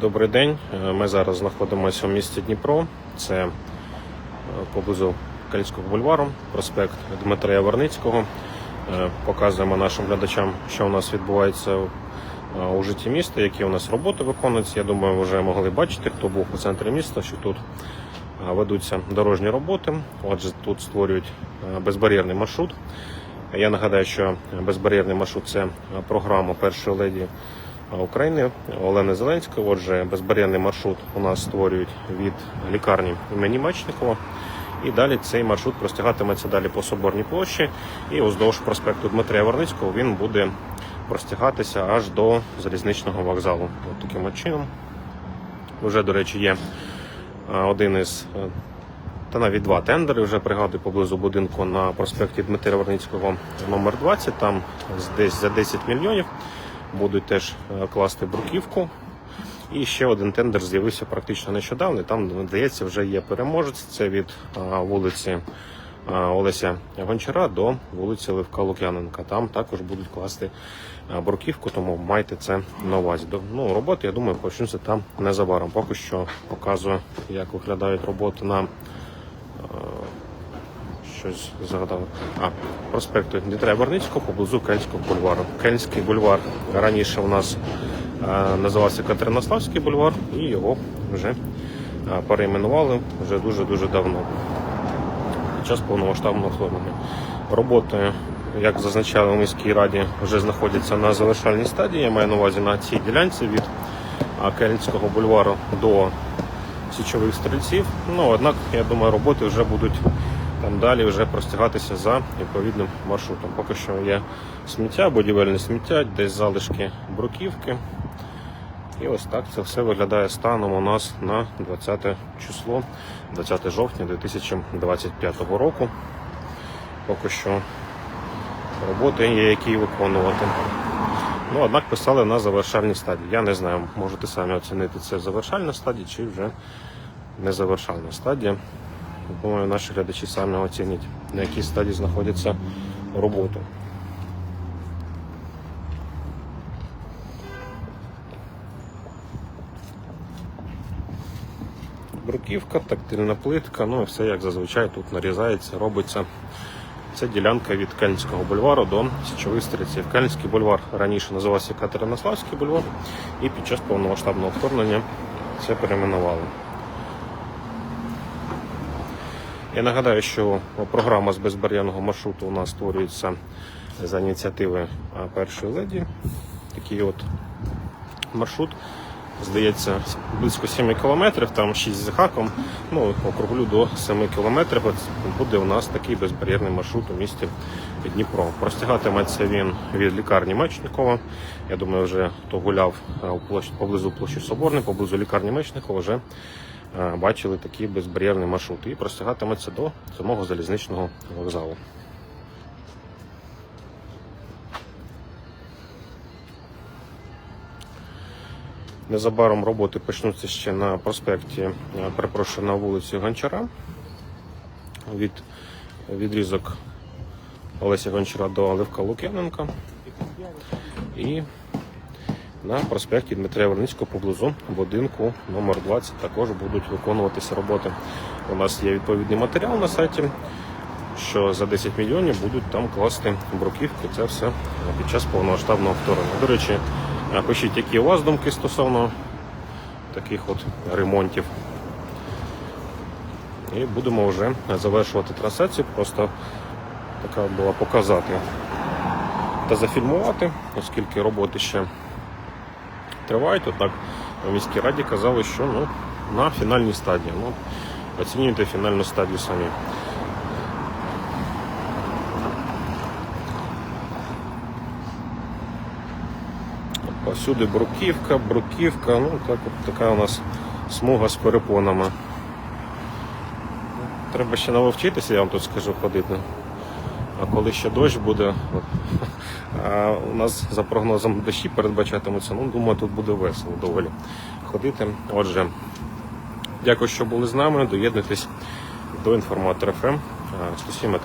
Добрий день. Е, Ми зараз знаходимося у місті Дніпро. Це е, поблизу Калінського бульвару, проспект Дмитра Яворницького. Е, Показуємо нашим глядачам, що у нас відбувається у житті міста, які у нас роботи виконуються. Я думаю, ви вже могли бачити, хто був у центрі міста, що тут ведуться дорожні роботи. Отже, тут створюють безбар'єрний маршрут. Я нагадаю, що безбар'єрний маршрут це програма першої леді України Олени Зеленської. Отже, безбар'єрний маршрут у нас створюють від лікарні імені Мечникова. І далі цей маршрут простягатиметься далі по Соборній площі і уздовж проспекту Дмитрія Верницького він буде простягатися аж до залізничного вокзалу. От таким чином. Вже, до речі, є один із е, та навіть два тендери вже пригадую поблизу будинку на проспекті Дмитра Верницького номер 20 Там десь за 10 мільйонів будуть теж е, класти бруківку. І ще один тендер з'явився практично нещодавно. Там, здається, вже є переможець. Це від е, вулиці е, Олеся Гончара до вулиці Левка Лук'яненка. Там також будуть класти бруківку, тому майте це на увазі. Ну, роботи, я думаю, почнуться там незабаром. Поки що показую, як виглядають роботи на щось згадав. А, проспекту Дмитра Барницького поблизу Кельнського бульвару. Кельнський бульвар раніше у нас е, називався Катеринославський бульвар, і його вже е, перейменували вже дуже-дуже давно. Під час повномасштабного вторгнення. Роботи, як зазначали у міській раді, вже знаходяться на завершальній стадії. Я маю на увазі на цій ділянці від а, Кельнського бульвару до січових стрільців. Ну, однак, я думаю, роботи вже будуть там далі вже простягатися за відповідним маршрутом. Поки що є сміття, будівельне сміття, десь залишки бруківки. І ось так це все виглядає станом у нас на 20 число, 20 жовтня 2025 року. Поки що роботи є, які виконувати. Ну, однак писали на завершальній стадії. Я не знаю, можете самі оцінити це завершальна стадія чи вже не завершальна стадія. Думаю, наші глядачі самі оцінять, на якій стадії знаходяться роботи. Бруківка, тактильна плитка, ну і все як зазвичай тут нарізається, робиться. Це ділянка від Кельнського бульвару до Січових стрільців. Кельнський бульвар раніше називався Катеринославський бульвар, і під час повномасштабного вторгнення це перейменували. Я нагадаю, що програма з безбар'єрного маршруту у нас створюється за ініціативи першої леді. Такий от маршрут. Здається, близько 7 кілометрів, там 6 з хаком. Ну, округлю до 7 кілометрів. Буде у нас такий безбар'єрний маршрут у місті Дніпро. Простягатиметься він від лікарні Мечникова. Я думаю, вже хто гуляв поблизу площі Соборної, поблизу лікарні Мечникова, вже бачили такий безбар'єрний маршрут. І простягатиметься до самого залізничного вокзалу. Незабаром роботи почнуться ще на проспекті, е, перепрошую, на вулиці Гончара. Від відрізок Олеся Гончара до Левка Лук'яненка. І на проспекті Дмитрія Верницького поблизу будинку номер 20 також будуть виконуватися роботи. У нас є відповідний матеріал на сайті, що за 10 мільйонів будуть там класти бруківки. Це все під час повномасштабного вторгнення. До речі, пишіть, які у вас думки стосовно таких от ремонтів. І будемо вже завершувати трансляцію. Просто така була показати та зафільмувати, оскільки роботи ще тривають. Однак в міській раді казали, що ну, на фінальній стадії. Ну, оцінюйте фінальну стадію самі. Повсюди бруківка, бруківка, ну так от така у нас смуга з перепонами. Треба ще навчитися, я вам тут скажу, ходити. А коли ще дощ буде, а у нас за прогнозом дощі передбачатимуться, ну думаю, тут буде весело доволі ходити. Отже, дякую, що були з нами. Доєднуйтесь до інформатора ФМ 107.3.